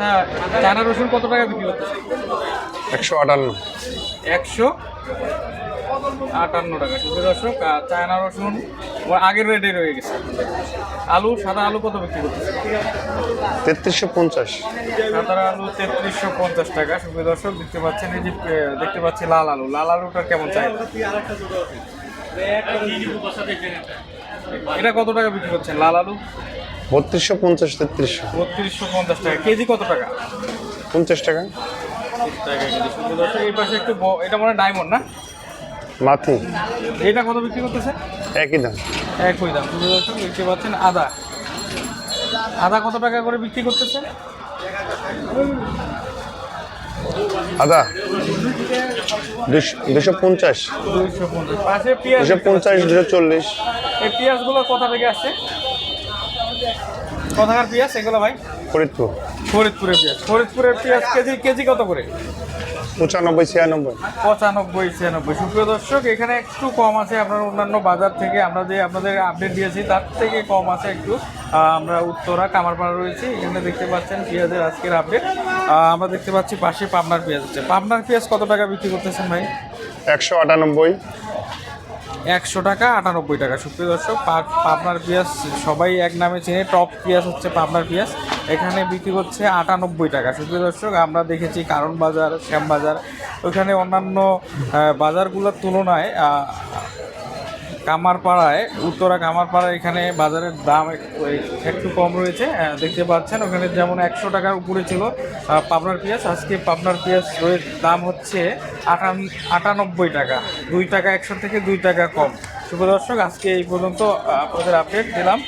হ্যাঁ চায়না রসুন কত টাকা বিক্রি করতে একশো আটান্ন। একশো আটান্ন টাকা সুপ্রিয় দর্শক চায়না রসুন ও আগের রেটে রয়ে গেছে। আলু সাদা আলু কত বিক্রি করতেছে তেত্রিশশো পঞ্চাশ। সাদা আলু তেত্রিশশো পঞ্চাশ টাকা সুপ্রিয় দর্শক দেখতে পাচ্ছেন এই যে দেখতে পাচ্ছি লাল আলু। লাল আলুটা কেমন চাই? এটা কত টাকা বিক্রি করছেন লাল আলু? বত্রিশশো পঞ্চাশ তেত্রিশশো। বত্রিশশো পঞ্চাশ টাকা। কেজি কত টাকা? পঞ্চাশ টাকা। টাকা এই পাশে একটু এটা মনে হয় ডায়মন্ড না? মাথি এটা কত বিক্রি করতেছে? একই দাম। একই দাম। সুপ্রিয় দর্শক দেখতে পাচ্ছেন আদা। আদা কত টাকা করে বিক্রি করতেছে? আদা। দুশো দুশো পঞ্চাশ। দুশো পঞ্চাশ দুশো চল্লিশ। এই পেঁয়াজগুলো কোথা থেকে আসছে? কোথাকার পেঁয়াজ এগুলো ভাই? ফরিদপুর। ফরিদপুরের পেঁয়াজ। ফরিদপুরের পেঁয়াজ কেজি কেজি কত করে? পঁচানব্বই ছিয়ানব্বই। পঁচানব্বই ছিয়ানব্বই। সুপ্রিয় দর্শক এখানে একটু কম আছে আপনার অন্যান্য বাজার থেকে আমরা যে আপনাদের আপডেট দিয়েছি তার থেকে কম আছে একটু। আমরা উত্তরা কামারপাড়া রয়েছি। এখানে দেখতে পাচ্ছেন পেঁয়াজের আজকের আপডেট আমরা দেখতে পাচ্ছি পাশে পাবনার পেঁয়াজ আছে। পাবনার পেঁয়াজ কত টাকা বিক্রি করতেছেন ভাই? একশো আটানব্বই। একশো টাকা, আটানব্বই টাকা। সুপ্রিয় দর্শক পাবনার পেঁয়াজ সবাই এক নামে চেনে, টপ পেঁয়াজ হচ্ছে পাবনার পেঁয়াজ এখানে বিক্রি হচ্ছে আটানব্বই টাকা। সুপ্রিয় দর্শক, আমরা দেখেছি কারণ বাজার, শ্যাম বাজার। ওইখানে অন্যান্য বাজারগুলোর তুলনায় কামারপাড়ায়, উত্তরা কামারপাড়ায় এখানে বাজারের দাম এক- একটু কম রয়েছে। দেখতে পাচ্ছেন, ওখানে যেমন একশো টাকার উপরে ছিল পাবনার পেঁয়াজ। আজকে পাবনার পেঁয়াজ দাম হচ্ছে আটান আটানব্বই টাকা। দুই টাকা একশো থেকে দুই টাকা কম। শুভ দর্শক, আজকে এই পর্যন্ত আপনাদের আপডেট দিলাম।